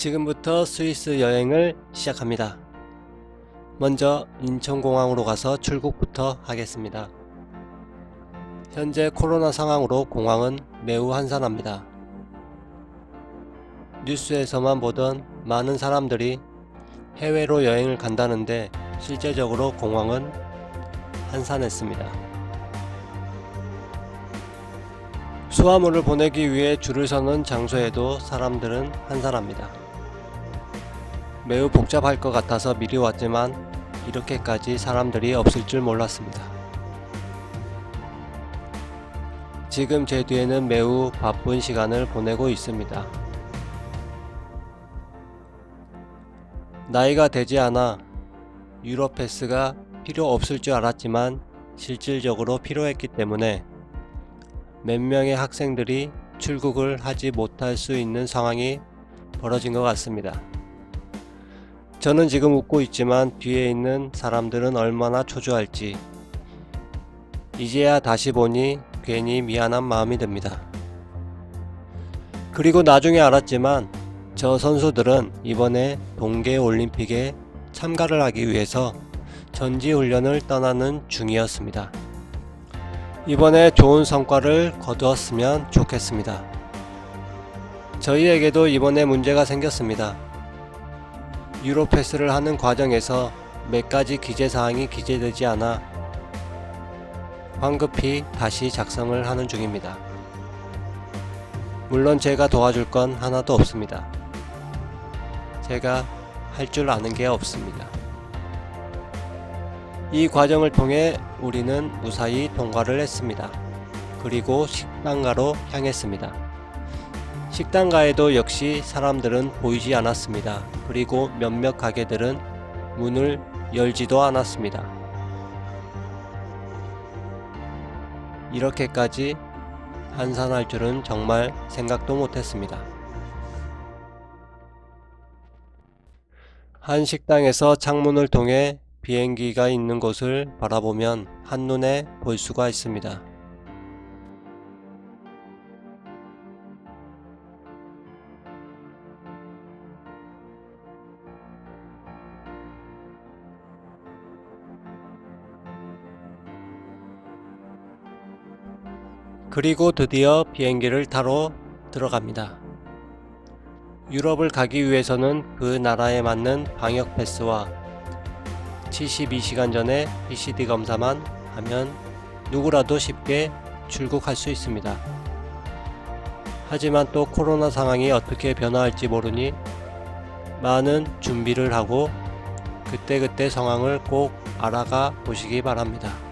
지금부터 스위스 여행을 시작합니다. 먼저 인천공항으로 가서 출국부터 하겠습니다. 현재 코로나 상황으로 공항은 매우 한산합니다. 뉴스에서만 보던 많은 사람들이 해외로 여행을 간다는데 실제적으로 공항은 한산했습니다. 수화물을 보내기 위해 줄을 서는 장소에도 사람들은 한산합니다. 매우 복잡할 것 같아서 미리 왔지만 이렇게까지 사람들이 없을 줄 몰랐습니다. 지금 제 뒤에는 매우 바쁜 시간을 보내고 있습니다. 나이가 되지 않아 유럽 패스가 필요 없을 줄 알았지만 실질적으로 필요했기 때문에 몇 명의 학생들이 출국을 하지 못할 수 있는 상황이 벌어진 것 같습니다. 저는 지금 웃고 있지만 뒤에 있는 사람들은 얼마나 초조할지 이제야 다시 보니 괜히 미안한 마음이 듭니다. 그리고 나중에 알았지만 저 선수들은 이번에 동계 올림픽에 참가를 하기 위해서 전지 훈련을 떠나는 중이었습니다. 이번에 좋은 성과를 거두었으면 좋겠습니다. 저희에게도 이번에 문제가 생겼습니다. 유로 패스를 하는 과정에서 몇 가지 기재 사항이 기재되지 않아 황급히 다시 작성을 하는 중입니다. 물론 제가 도와줄 건 하나도 없습니다. 제가 할 줄 아는 게 없습니다. 이 과정을 통해 우리는 무사히 통과를 했습니다. 그리고 식당가로 향했습니다. 식당가에도 역시 사람들은 보이지 않았습니다. 그리고 몇몇 가게들은 문을 열지도 않았습니다. 이렇게까지 한산할 줄은 정말 생각도 못했습니다. 한 식당에서 창문을 통해 비행기가 있는 곳을 바라보면 한눈에 볼 수가 있습니다. 그리고 드디어 비행기를 타러 들어갑니다. 유럽을 가기 위해서는 그 나라에 맞는 방역 패스와 72시간 전에 PCR 검사만 하면 누구라도 쉽게 출국할 수 있습니다. 하지만 또 코로나 상황이 어떻게 변화할지 모르니 많은 준비를 하고 그때그때 상황을 꼭 알아가 보시기 바랍니다.